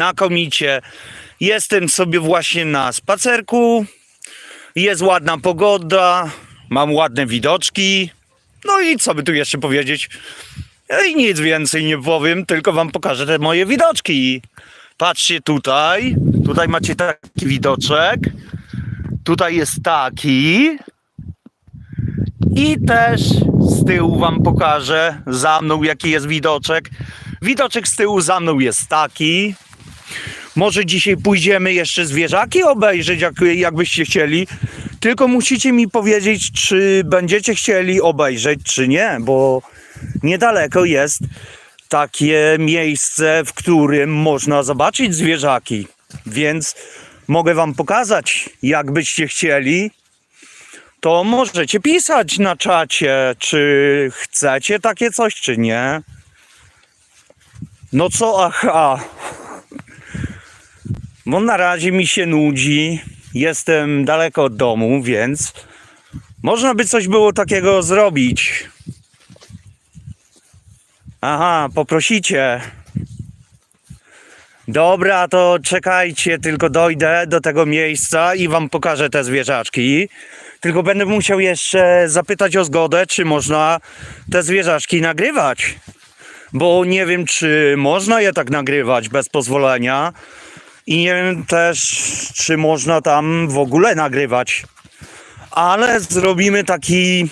znakomicie. Jestem sobie właśnie na spacerku. Jest ładna pogoda, mam ładne widoczki. No i co by tu jeszcze powiedzieć? I nic więcej nie powiem, tylko wam pokażę te moje widoczki. Patrzcie tutaj, tutaj macie taki widoczek. Tutaj jest taki. I też z tyłu wam pokażę za mną jaki jest widoczek. Widoczek z tyłu za mną jest taki. Może dzisiaj pójdziemy jeszcze zwierzaki obejrzeć, jak, jakbyście chcieli. Tylko musicie mi powiedzieć, czy będziecie chcieli obejrzeć, czy nie, bo niedaleko jest takie miejsce, w którym można zobaczyć zwierzaki. Więc mogę wam pokazać, jakbyście chcieli. To możecie pisać na czacie, czy chcecie takie coś, czy nie. No co, aha. Bo na razie mi się nudzi. Jestem daleko od domu, więc można by coś było takiego zrobić. Aha, poprosicie. Dobra, to czekajcie, tylko dojdę do tego miejsca i wam pokażę te zwierzaczki. Tylko będę musiał jeszcze zapytać o zgodę, czy można te zwierzaczki nagrywać. Bo nie wiem, czy można je tak nagrywać bez pozwolenia. I nie wiem też, czy można tam w ogóle nagrywać. Ale zrobimy taki,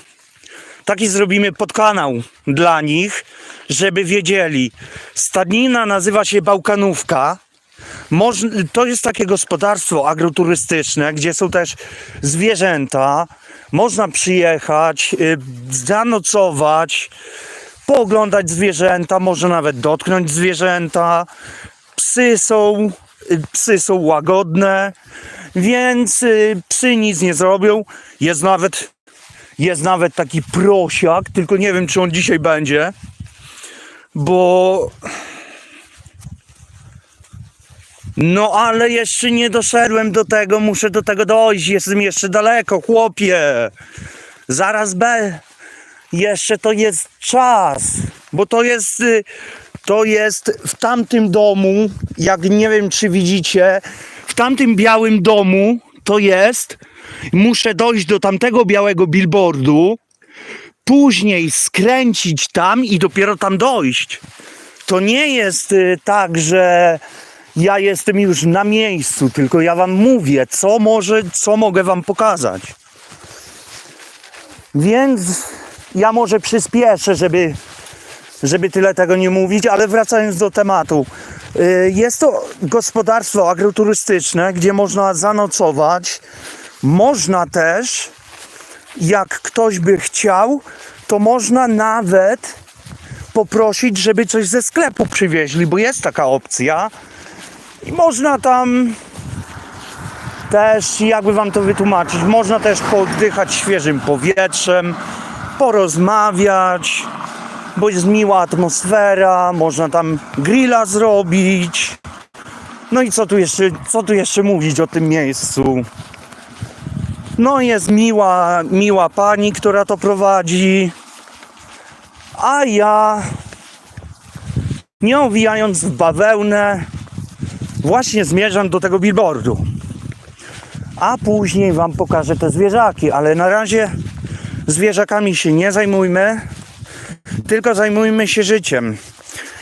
taki zrobimy podkanał dla nich, żeby wiedzieli. Stadnina nazywa się Bałkanówka. Moż, to jest takie gospodarstwo agroturystyczne, gdzie są też zwierzęta. Można przyjechać, y, zanocować, pooglądać zwierzęta, może nawet dotknąć zwierzęta. Psy są, psy są łagodne, więc y, psy nic nie zrobią. Jest nawet, jest nawet taki prosiak, tylko nie wiem, czy on dzisiaj będzie, bo no ale jeszcze nie doszedłem do tego, muszę do tego dojść, jestem jeszcze daleko, chłopie. Zaraz B. Jeszcze to jest czas, bo to jest y, to jest w tamtym domu, jak nie wiem czy widzicie, w tamtym białym domu to jest. Muszę dojść do tamtego białego billboardu, później skręcić tam i dopiero tam dojść. To nie jest y, tak, że ja jestem już na miejscu, tylko ja wam mówię, co może, co mogę wam pokazać. Więc ja może przyspieszę, żeby, żeby tyle tego nie mówić, ale wracając do tematu. Y, Jest to gospodarstwo agroturystyczne, gdzie można zanocować. Można też, jak ktoś by chciał, to można nawet poprosić, żeby coś ze sklepu przywieźli, bo jest taka opcja. I można tam też, jakby wam to wytłumaczyć, można też pooddychać świeżym powietrzem, porozmawiać, bo jest miła atmosfera, można tam grilla zrobić. No i co tu jeszcze, co tu jeszcze mówić o tym miejscu? No jest miła, miła pani, która to prowadzi. A ja, nie owijając w bawełnę, właśnie zmierzam do tego billboardu. A później wam pokażę te zwierzaki, ale na razie zwierzakami się nie zajmujmy, tylko zajmujmy się życiem.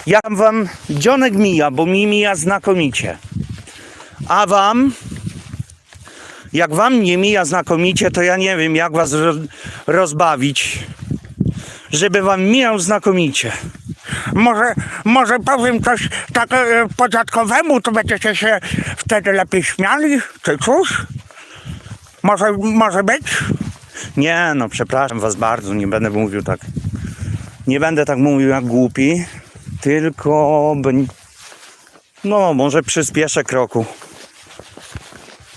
Ja wam dzionek mija, bo mi mija znakomicie. A wam, jak wam nie mija znakomicie, to ja nie wiem jak was ro- rozbawić, żeby wam mijał znakomicie. Może, może powiem coś tak e, podatkowemu, to będziecie się wtedy lepiej śmiali, czy cóż? Może, może być? Nie, no przepraszam was bardzo, nie będę mówił tak. Nie będę tak mówił jak głupi, tylko no może przyspieszę kroku.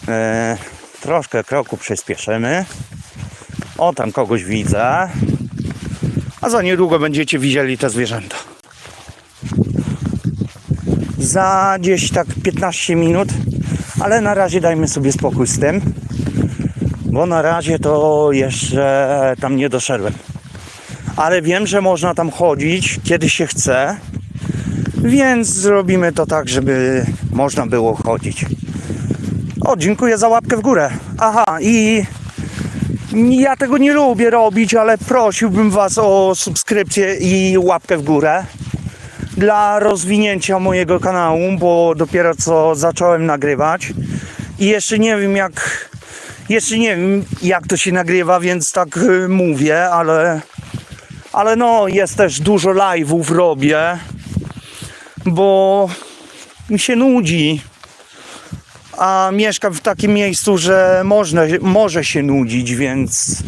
E, troszkę kroku przyspieszymy. O, tam kogoś widzę. A za niedługo będziecie widzieli te zwierzęta. Za gdzieś tak 15 minut, ale na razie dajmy sobie spokój z tym bo na razie to jeszcze tam nie doszedłem. Ale wiem, że można tam chodzić, kiedy się chce. Więc zrobimy to tak, żeby można było chodzić. O, dziękuję za łapkę w górę. Aha, i ja tego nie lubię robić, ale prosiłbym Was o subskrypcję i łapkę w górę dla rozwinięcia mojego kanału, bo dopiero co zacząłem nagrywać i jeszcze nie wiem jak jeszcze nie wiem jak to się nagrywa, więc tak y, mówię, ale ale no jest też dużo live'ów robię, bo mi się nudzi. A mieszkam w takim miejscu, że można, może się nudzić, więc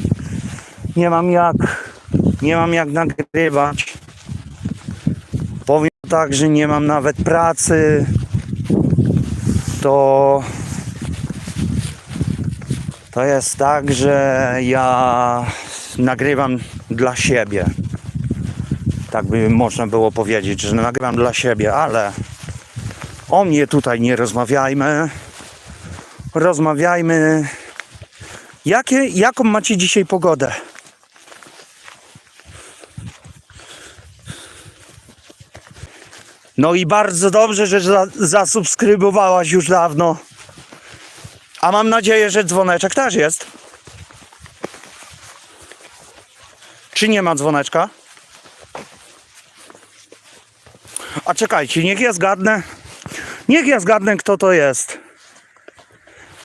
nie mam jak nie mam jak nagrywać. Powiem tak, że nie mam nawet pracy. To to jest tak, że ja nagrywam dla siebie. Tak by można było powiedzieć, że nagrywam dla siebie, ale o mnie tutaj nie rozmawiajmy. Rozmawiajmy. Jakie, jaką macie dzisiaj pogodę? No i bardzo dobrze, że za, zasubskrybowałaś już dawno. A mam nadzieję, że dzwoneczek też jest. Czy nie ma dzwoneczka? A czekajcie, niech ja zgadnę. Niech ja zgadnę, kto to jest.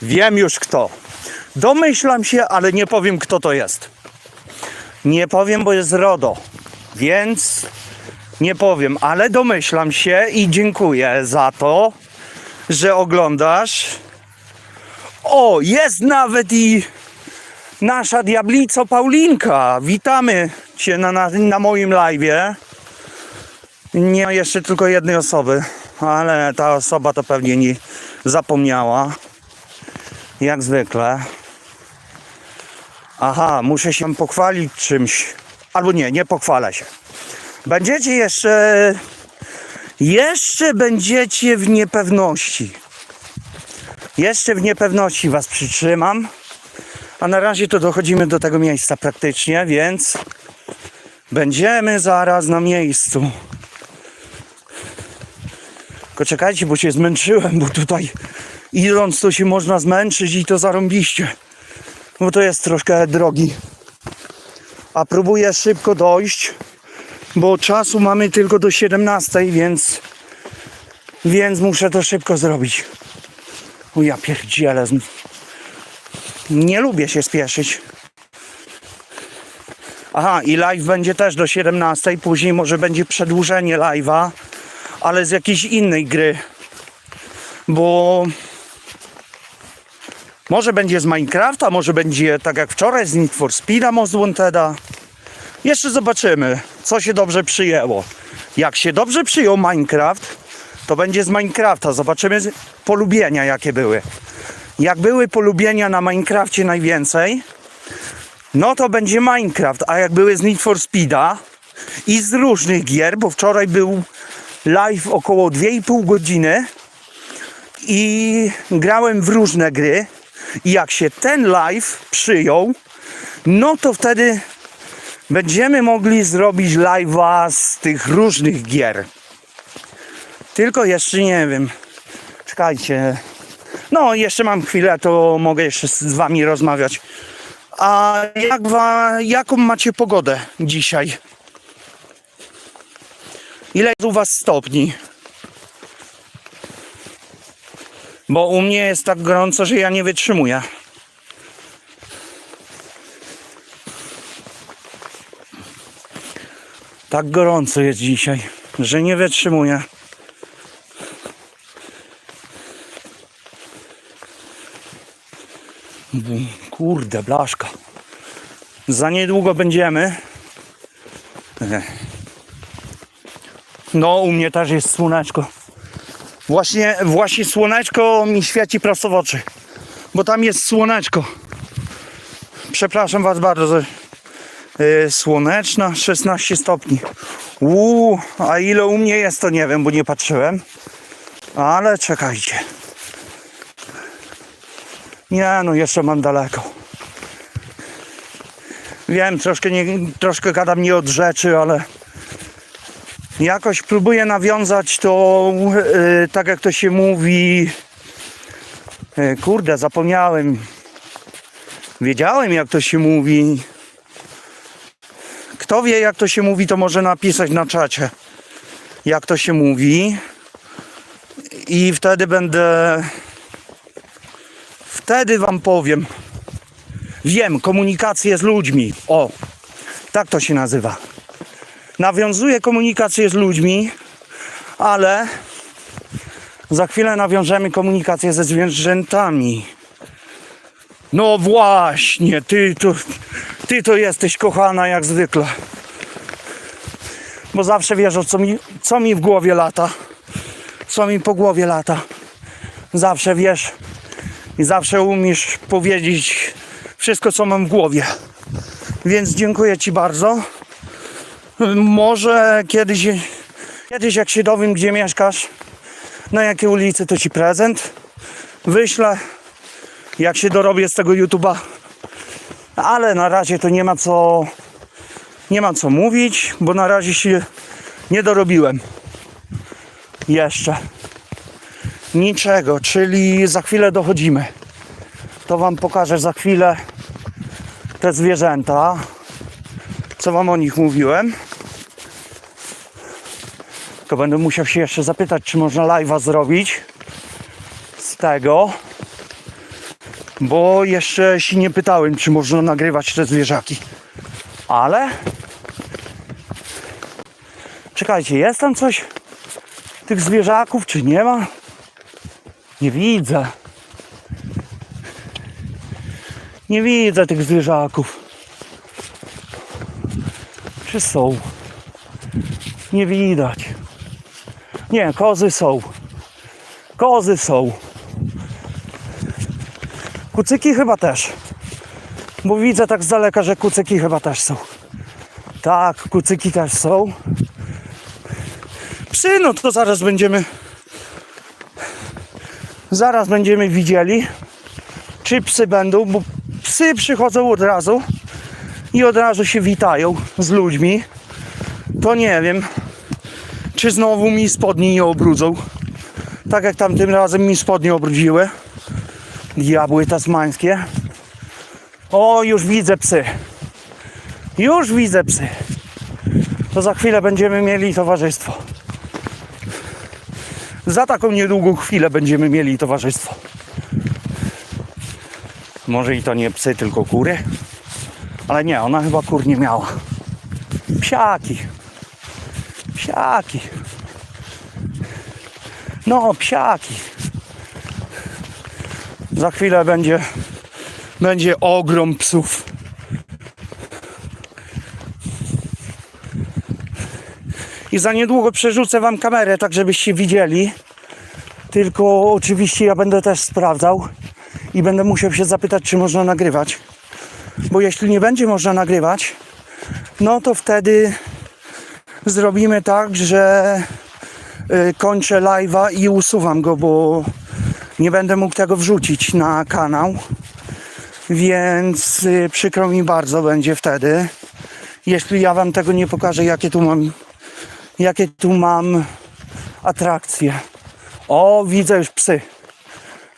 Wiem już kto. Domyślam się, ale nie powiem, kto to jest. Nie powiem, bo jest RODO. Więc nie powiem, ale domyślam się i dziękuję za to, że oglądasz. O, jest nawet i nasza diablico Paulinka. Witamy Cię na, na, na moim live'ie. Nie ma jeszcze tylko jednej osoby, ale ta osoba to pewnie nie zapomniała. Jak zwykle. Aha, muszę się pochwalić czymś. Albo nie, nie pochwalę się. Będziecie jeszcze. Jeszcze będziecie w niepewności. Jeszcze w niepewności Was przytrzymam. A na razie to dochodzimy do tego miejsca praktycznie, więc będziemy zaraz na miejscu. Tylko czekajcie, bo się zmęczyłem, bo tutaj idąc to się można zmęczyć i to zarąbiście. Bo to jest troszkę drogi. A próbuję szybko dojść, bo czasu mamy tylko do 17, więc więc muszę to szybko zrobić. O ja pierdzielę. Nie lubię się spieszyć. Aha, i live będzie też do 17. Później może będzie przedłużenie live'a, ale z jakiejś innej gry. Bo może będzie z Minecrafta, może będzie tak jak wczoraj z Need for Speed'a Most Wanted'a. Jeszcze zobaczymy, co się dobrze przyjęło. Jak się dobrze przyjął Minecraft, to będzie z Minecrafta. Zobaczymy polubienia, jakie były. Jak były polubienia na Minecrafcie najwięcej, no to będzie Minecraft. A jak były z Need for Speed'a i z różnych gier, bo wczoraj był live około 2,5 godziny i grałem w różne gry. I jak się ten live przyjął, no to wtedy będziemy mogli zrobić live'a z tych różnych gier. Tylko jeszcze nie wiem. Czekajcie. No, jeszcze mam chwilę, to mogę jeszcze z wami rozmawiać. A jak wa, jaką macie pogodę dzisiaj? Ile jest u was stopni? Bo u mnie jest tak gorąco, że ja nie wytrzymuję. Tak gorąco jest dzisiaj, że nie wytrzymuję. Kurde, blaszka. Za niedługo będziemy. No, u mnie też jest słoneczko. Właśnie, właśnie słoneczko mi świeci prosto w oczy. Bo tam jest słoneczko. Przepraszam Was bardzo. Yy, słoneczna 16 stopni. Uuu, a ile u mnie jest to nie wiem, bo nie patrzyłem. Ale czekajcie. Nie, no jeszcze mam daleko. Wiem, troszkę, nie, troszkę gadam nie od rzeczy, ale jakoś próbuję nawiązać to, e, tak jak to się mówi, e, kurde, zapomniałem, wiedziałem jak to się mówi. Kto wie jak to się mówi, to może napisać na czacie, jak to się mówi. I wtedy będę, wtedy wam powiem. Wiem, komunikację z ludźmi. O, tak to się nazywa. Nawiązuję komunikację z ludźmi, ale za chwilę nawiążemy komunikację ze zwierzętami. No właśnie, ty to, ty to jesteś kochana jak zwykle. Bo zawsze wiesz, co mi, co mi w głowie lata. Co mi po głowie lata. Zawsze wiesz i zawsze umiesz powiedzieć wszystko, co mam w głowie. Więc dziękuję Ci bardzo. Może kiedyś, kiedyś jak się dowiem, gdzie mieszkasz, na jakiej ulicy, to Ci prezent wyślę, jak się dorobię z tego YouTube'a. Ale na razie to nie ma co, nie ma co mówić, bo na razie się nie dorobiłem. Jeszcze. Niczego, czyli za chwilę dochodzimy. To Wam pokażę za chwilę te zwierzęta, co Wam o nich mówiłem. Tylko będę musiał się jeszcze zapytać, czy można live'a zrobić z tego. Bo jeszcze się nie pytałem, czy można nagrywać te zwierzaki. Ale... Czekajcie, jest tam coś tych zwierzaków, czy nie ma? Nie widzę. Nie widzę tych zwierzaków. Czy są? Nie widać. Nie, kozy są. Kozy są. Kucyki chyba też. Bo widzę tak z daleka, że kucyki chyba też są. Tak, kucyki też są. Psy, no to zaraz będziemy. Zaraz będziemy widzieli, czy psy będą, bo psy przychodzą od razu i od razu się witają z ludźmi. To nie wiem, czy znowu mi spodnie nie obrudzą. Tak jak tamtym razem mi spodnie obrudziły. Diabły tasmańskie. O, już widzę psy. Już widzę psy. To za chwilę będziemy mieli towarzystwo. Za taką niedługą chwilę będziemy mieli towarzystwo. Może i to nie psy, tylko kury. Ale nie, ona chyba kur nie miała. Psiaki. Psiaki. No, psiaki. Za chwilę będzie, będzie ogrom psów. I za niedługo przerzucę wam kamerę, tak żebyście widzieli. Tylko oczywiście ja będę też sprawdzał i będę musiał się zapytać, czy można nagrywać. Bo jeśli nie będzie można nagrywać, no to wtedy zrobimy tak, że y, kończę live'a i usuwam go, bo nie będę mógł tego wrzucić na kanał. Więc y, przykro mi bardzo będzie wtedy, jeśli ja wam tego nie pokażę, jakie tu mam, jakie tu mam atrakcje. O, widzę już psy.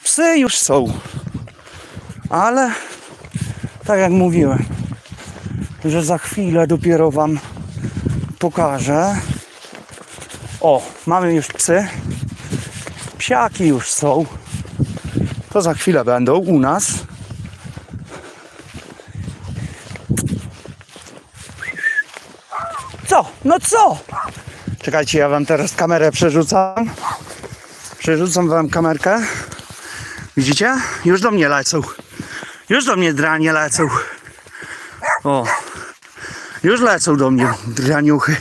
Psy już są. Ale tak jak mówiłem, że za chwilę dopiero wam pokażę. O, mamy już psy. Psiaki już są. To za chwilę będą u nas. Co? No co? Czekajcie, ja wam teraz kamerę przerzucam. Przerzucam wam kamerkę. Widzicie? Już do mnie lecą. Już do mnie dranie lecą. O. Już lecą do mnie draniuchy.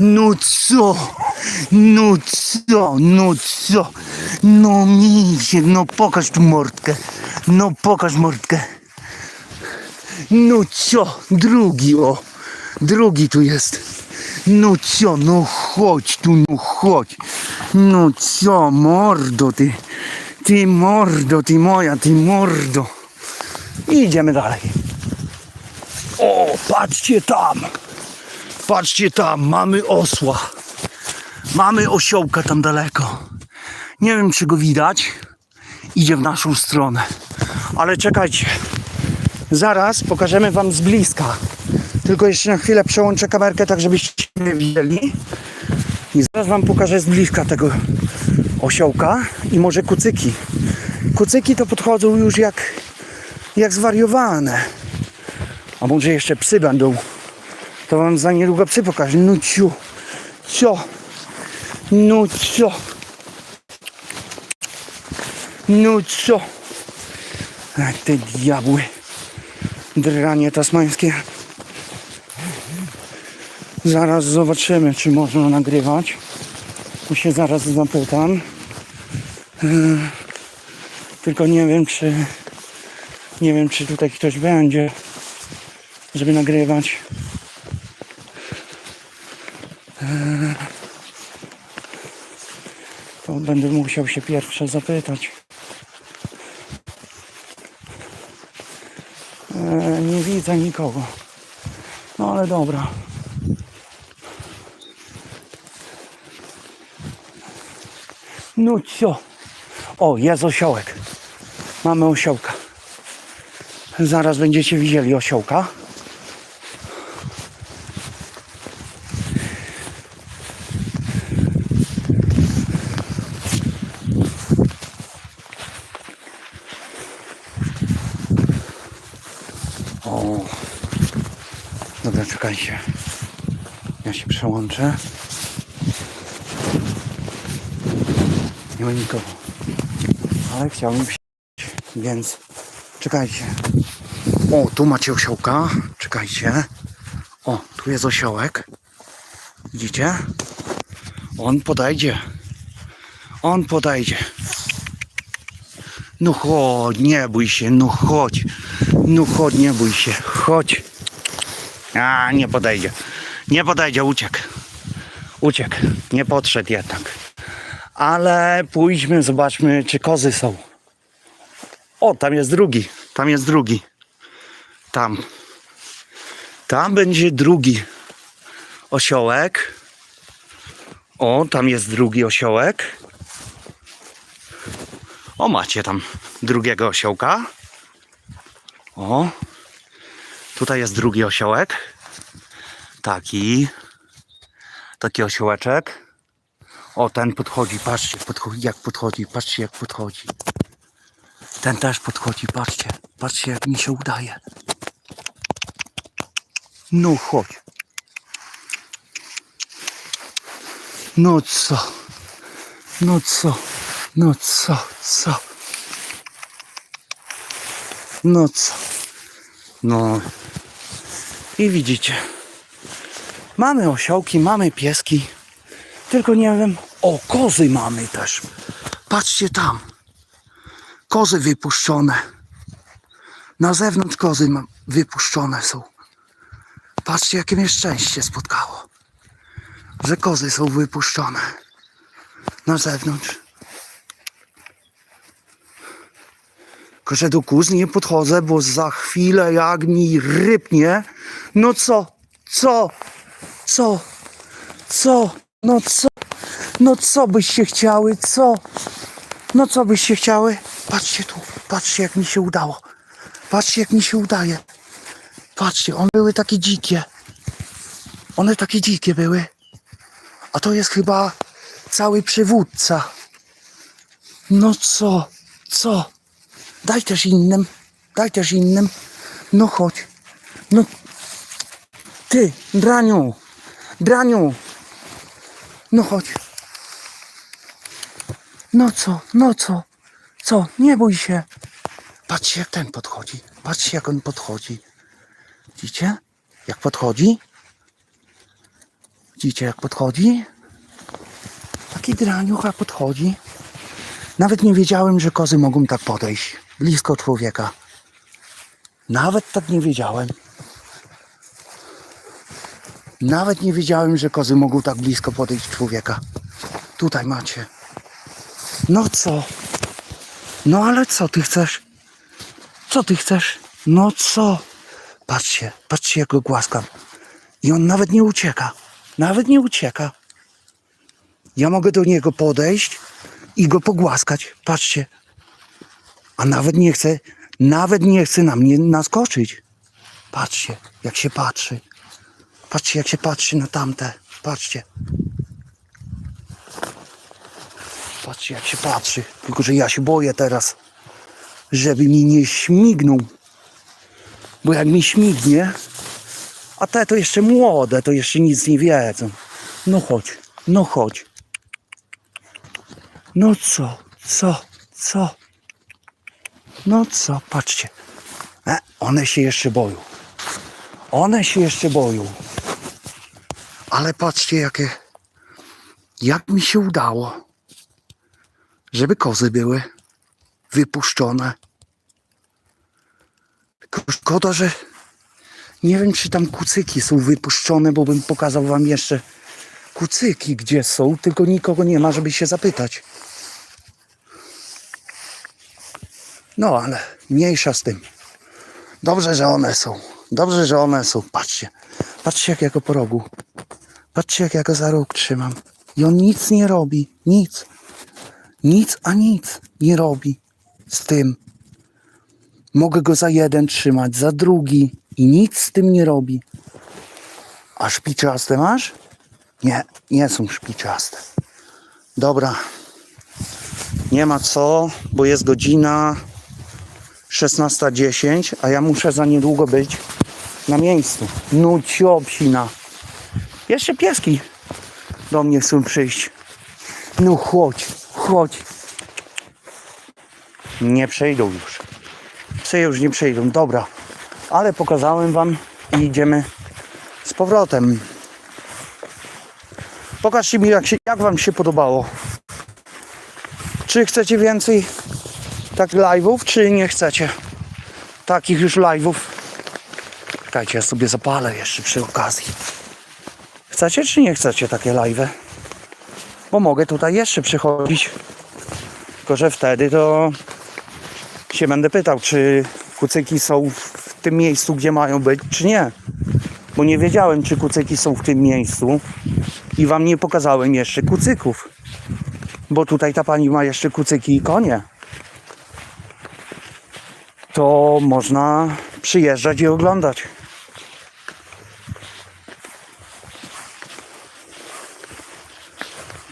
No co? No co? No co? No misie, no pokaż tu mordkę. No pokaż mordkę. No co? Drugi o. Drugi tu jest. No co? No chodź tu, no chodź. No co, mordo ty. Ty mordo, ty moja, ty mordo. Idziemy dalej. O, patrzcie tam. Patrzcie tam, mamy osła. Mamy osiołka tam daleko. Nie wiem, czy go widać. Idzie w naszą stronę. Ale czekajcie. Zaraz pokażemy wam z bliska. Tylko jeszcze na chwilę przełączę kamerkę, tak żebyście widzieli. I zaraz wam pokażę z bliska tego osiołka i może kucyki. Kucyki to podchodzą już jak, jak zwariowane. A może jeszcze psy będą. To wam za niedługo psy pokażę. No ciu. Co? No co? No co? Ach, te diabły. Dranie tasmańskie. Zaraz zobaczymy, czy można nagrywać. Tu się zaraz zapytam. Yy, Tylko nie wiem, czy nie wiem, czy tutaj ktoś będzie, żeby nagrywać. Yy, To będę musiał się pierwsze zapytać. Yy, Nie widzę nikogo. No ale dobra. No co? O, jest osiołek. Mamy osiołka. Zaraz będziecie widzieli osiołka. O. Dobra, czekajcie. Ja się przełączę. Nie ma nikogo. Ale chciałbym się, więc czekajcie. O, tu macie osiołka. Czekajcie. O, tu jest osiołek. Widzicie? On podejdzie. On podejdzie. No chodź, nie bój się, no chodź. No chodź, nie bój się, chodź. A, nie podejdzie. Nie podejdzie, uciekł. Uciekł. Nie podszedł jednak. Ale pójdźmy, zobaczmy, czy kozy są. O, tam jest drugi. Tam jest drugi. Tam. Tam będzie drugi osiołek. O, tam jest drugi osiołek. O, macie tam drugiego osiołka. O, tutaj jest drugi osiołek. Taki. Taki osiołeczek. O, ten podchodzi, patrzcie, podchodzi, jak podchodzi, patrzcie, jak podchodzi. Ten też podchodzi, patrzcie, patrzcie, jak mi się udaje. No, chodź. No co? No co? No co? Co? No co? No. I widzicie. Mamy osiołki, mamy pieski. Tylko nie wiem. O, kozy mamy też. Patrzcie tam. Kozy wypuszczone. Na zewnątrz kozy wypuszczone są. Patrzcie, jakie mnie szczęście spotkało. Że kozy są wypuszczone. Na zewnątrz. Tylko, że do kóz nie podchodzę, bo za chwilę jak mi rypnie. No co? Co? Co? Co? No co? No co byście chciały? Co? No co byście chciały? Patrzcie tu, patrzcie jak mi się udało. Patrzcie jak mi się udaje. Patrzcie, one były takie dzikie. One takie dzikie były. A to jest chyba cały przywódca. No co? Co? Daj też innym. Daj też innym. No chodź. No. Ty, Draniu. Draniu. No chodź. No co? No co? Co? Nie bój się. Patrzcie jak ten podchodzi. Patrzcie jak on podchodzi. Widzicie? Jak podchodzi? Widzicie jak podchodzi? Taki draniucha podchodzi. Nawet nie wiedziałem, że kozy mogą tak podejść. Blisko człowieka. Nawet tak nie wiedziałem. Nawet nie wiedziałem, że kozy mogą tak blisko podejść człowieka. Tutaj macie. No co? No ale co ty chcesz? Co ty chcesz? No co? Patrzcie, patrzcie jak go głaskam. I on nawet nie ucieka. Nawet nie ucieka. Ja mogę do niego podejść i go pogłaskać. Patrzcie. A nawet nie chce, nawet nie chce na mnie naskoczyć. Patrzcie, jak się patrzy. Patrzcie, jak się patrzy na tamte. Patrzcie. Patrzcie, jak się patrzy. Tylko, że ja się boję teraz, żeby mi nie śmignął. Bo jak mi śmignie, a te to jeszcze młode, to jeszcze nic nie wiedzą. No chodź, no chodź. No co, co, co? No co, patrzcie. E, one się jeszcze boją. One się jeszcze boją. Ale patrzcie, jakie. Jak mi się udało, żeby kozy były wypuszczone. Tylko szkoda, że nie wiem, czy tam kucyki są wypuszczone, bo bym pokazał wam jeszcze kucyki, gdzie są, tylko nikogo nie ma, żeby się zapytać. No, ale mniejsza z tym. Dobrze, że one są. Dobrze, że one są. Patrzcie. Patrzcie, jak ja go po rogu. Patrzcie, jak ja go za róg trzymam. I on nic nie robi. Nic. Nic, a nic nie robi z tym. Mogę go za jeden trzymać, za drugi i nic z tym nie robi. A szpiczaste masz? Nie, nie są szpiczaste. Dobra. Nie ma co, bo jest godzina 16.10, a ja muszę za niedługo być na miejscu. No ciopsina. Jeszcze pieski do mnie chcą przyjść. No chodź, chodź. Nie przejdą już. Psy już nie przejdą, dobra. Ale pokazałem wam i idziemy z powrotem. Pokażcie mi, jak, się, jak wam się podobało. Czy chcecie więcej tak live'ów, czy nie chcecie? Takich już live'ów. Czekajcie, ja sobie zapalę jeszcze przy okazji. Chcecie, czy nie chcecie takie live'y? Bo mogę tutaj jeszcze przychodzić. Tylko, że wtedy to się będę pytał, czy kucyki są w tym miejscu, gdzie mają być, czy nie. Bo nie wiedziałem, czy kucyki są w tym miejscu i wam nie pokazałem jeszcze kucyków. Bo tutaj ta pani ma jeszcze kucyki i konie. To można przyjeżdżać i oglądać.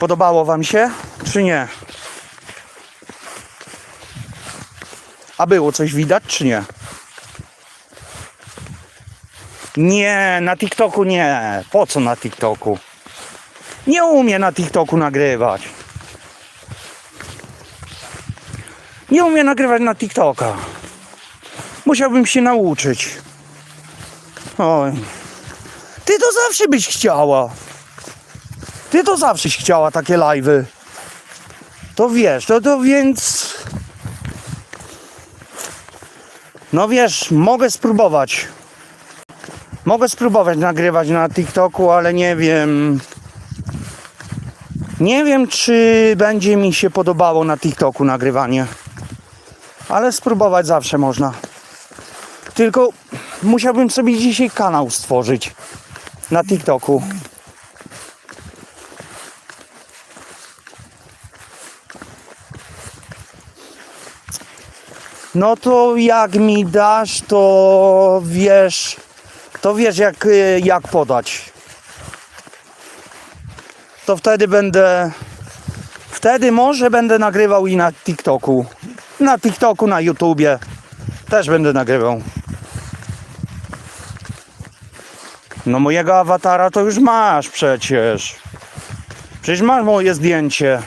Podobało wam się, czy nie? A było coś widać, czy nie? Nie, na TikToku nie. Po co na TikToku? Nie umiem na TikToku nagrywać. Nie umiem nagrywać na TikToka. Musiałbym się nauczyć. Oj. Ty to zawsze byś chciała. Ty to zawsze chciała takie live'y. To wiesz, to, to więc... No wiesz, mogę spróbować. Mogę spróbować nagrywać na TikToku, ale nie wiem. Nie wiem, czy będzie mi się podobało na TikToku nagrywanie. Ale spróbować zawsze można. Tylko musiałbym sobie dzisiaj kanał stworzyć na TikToku. No to jak mi dasz, to wiesz, to wiesz jak, y, jak podać. To wtedy będę, wtedy może będę nagrywał i na TikToku. Na TikToku, na YouTubie też będę nagrywał. No mojego awatara to już masz przecież. Przecież masz moje zdjęcie.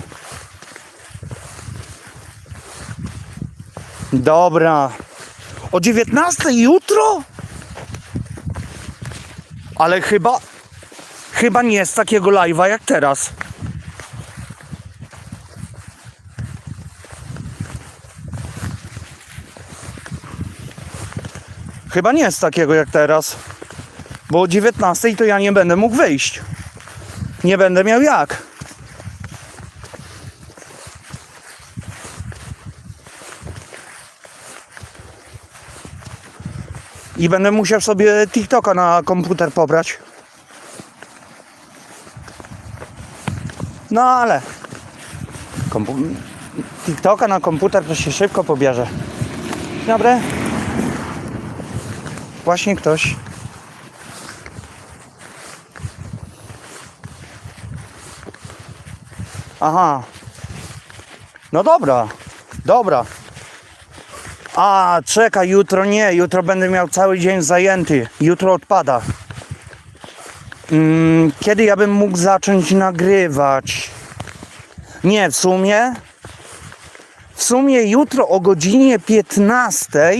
Dobra. O 19 jutro? Ale chyba. Chyba nie jest takiego live'a jak teraz. Chyba nie jest takiego jak teraz. Bo o 19 to ja nie będę mógł wyjść. Nie będę miał jak. I będę musiał sobie TikToka na komputer pobrać. No ale kompu- TikToka na komputer to się szybko pobierze. Dobry. Właśnie ktoś. Aha. No dobra. Dobra. A, czekaj, jutro nie. Jutro będę miał cały dzień zajęty. Jutro odpada. Mm, kiedy ja bym mógł zacząć nagrywać? Nie, w sumie. W sumie jutro o godzinie 15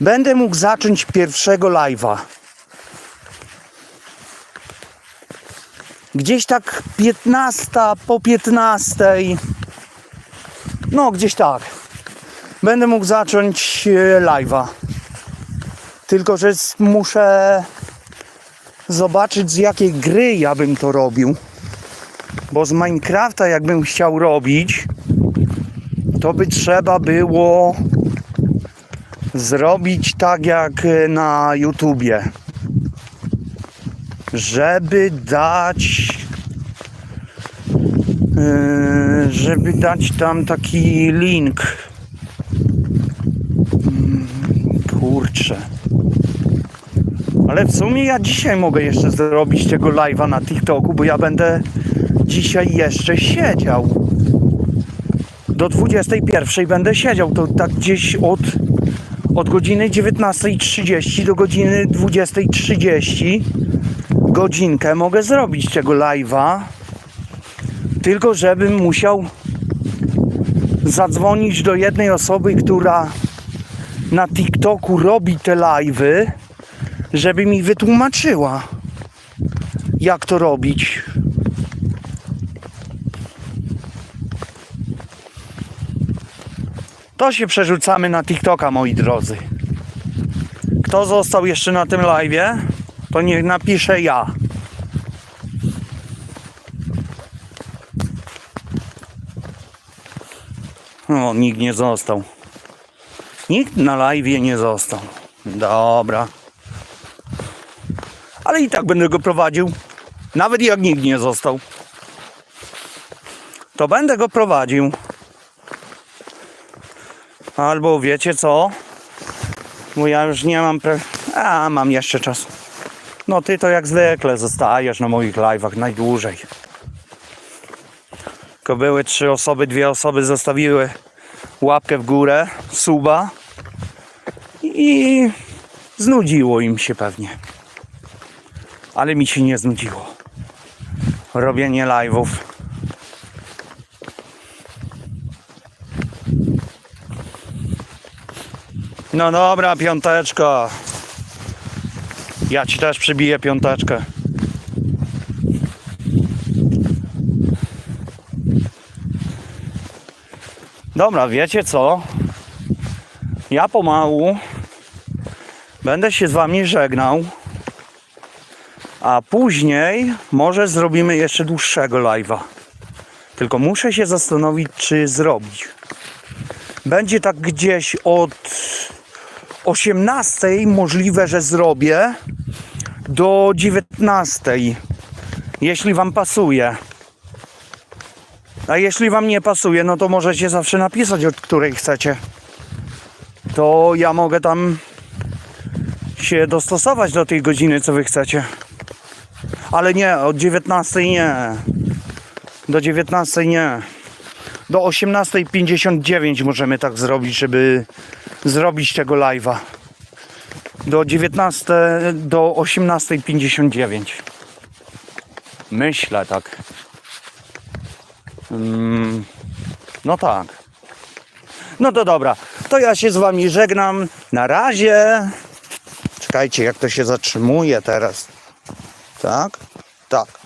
będę mógł zacząć pierwszego live'a. Gdzieś tak 15 po 15. No, gdzieś tak. Będę mógł zacząć e, live'a. Tylko, że muszę zobaczyć z jakiej gry ja bym to robił. Bo z Minecrafta jakbym chciał robić, to by trzeba było zrobić tak jak e, na YouTubie. Żeby dać e, żeby dać tam taki link. Mm, Kurczę. Ale w sumie ja dzisiaj mogę jeszcze zrobić tego live'a na TikToku, bo ja będę dzisiaj jeszcze siedział. Do 21 będę siedział. To tak gdzieś od, od godziny 19.30 do godziny 20.30 godzinkę mogę zrobić tego live'a. Tylko żebym musiał zadzwonić do jednej osoby, która na TikToku robi te live'y żeby mi wytłumaczyła, jak to robić. To się przerzucamy na TikToka, moi drodzy. Kto został jeszcze na tym live'ie, to niech napisze ja. O, nikt nie został. Nikt na live'ie nie został. Dobra ale i tak będę go prowadził. Nawet jak nikt nie został. To będę go prowadził. Albo wiecie co? Bo ja już nie mam pre... A, mam jeszcze czas. No ty to jak zwykle zostajesz na moich live'ach najdłużej. Tylko były trzy osoby, dwie osoby zostawiły łapkę w górę, suba i znudziło im się pewnie ale mi się nie znudziło. Robienie live'ów. No dobra, piąteczka. Ja ci też przybiję piąteczkę. Dobra, wiecie co? Ja pomału będę się z wami żegnał. A później może zrobimy jeszcze dłuższego live'a. Tylko muszę się zastanowić, czy zrobić. Będzie tak gdzieś od 18 możliwe, że zrobię do 19. Jeśli Wam pasuje. A jeśli Wam nie pasuje, no to możecie zawsze napisać, od której chcecie. To ja mogę tam się dostosować do tej godziny, co Wy chcecie. Ale nie, od 19 nie. Do 19 nie. Do 18.59 możemy tak zrobić, żeby zrobić tego live'a. Do 19, do 18.59. Myślę tak. Mm, no tak. No to dobra. To ja się z wami żegnam. Na razie. Czekajcie, jak to się zatrzymuje teraz. Tak? Tak.